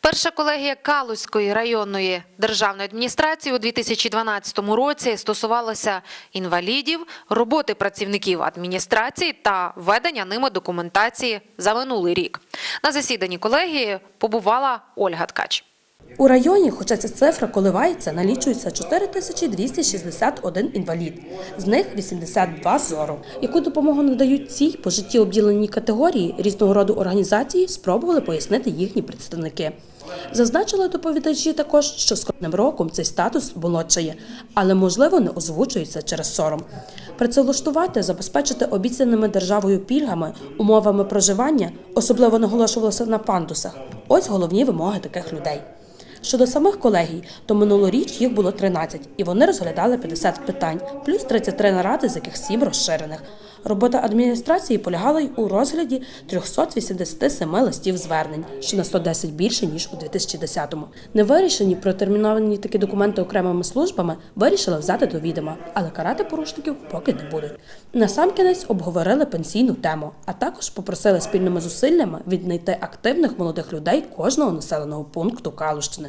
Перша колегія Калузької районної державної адміністрації у 2012 році стосувалася інвалідів, роботи працівників адміністрації та ведення ними документації за минулий рік. На засіданні колегії побувала Ольга Ткач. У районі, хоча ця цифра коливається, налічується 4261 інвалід, з них 82 зору. Яку допомогу надають цій по житті обділеній категорії різного роду організації, спробували пояснити їхні представники. Зазначили доповідачі також, що з кожним роком цей статус молодшає, але можливо не озвучується через сором. Працевлаштувати, забезпечити обіцяними державою пільгами, умовами проживання, особливо наголошувалося на пандусах. Ось головні вимоги таких людей. Щодо самих колегій, то минулоріч їх було 13, і вони розглядали 50 питань, плюс 33 наради, з яких 7 розширених. Робота адміністрації полягала й у розгляді 387 листів звернень, що на 110 більше ніж у 2010-му. Невирішені протерміновані такі документи окремими службами вирішили взяти до відома, але карати порушників поки не будуть. Насамкінець обговорили пенсійну тему, а також попросили спільними зусиллями віднайти активних молодих людей кожного населеного пункту Калущини.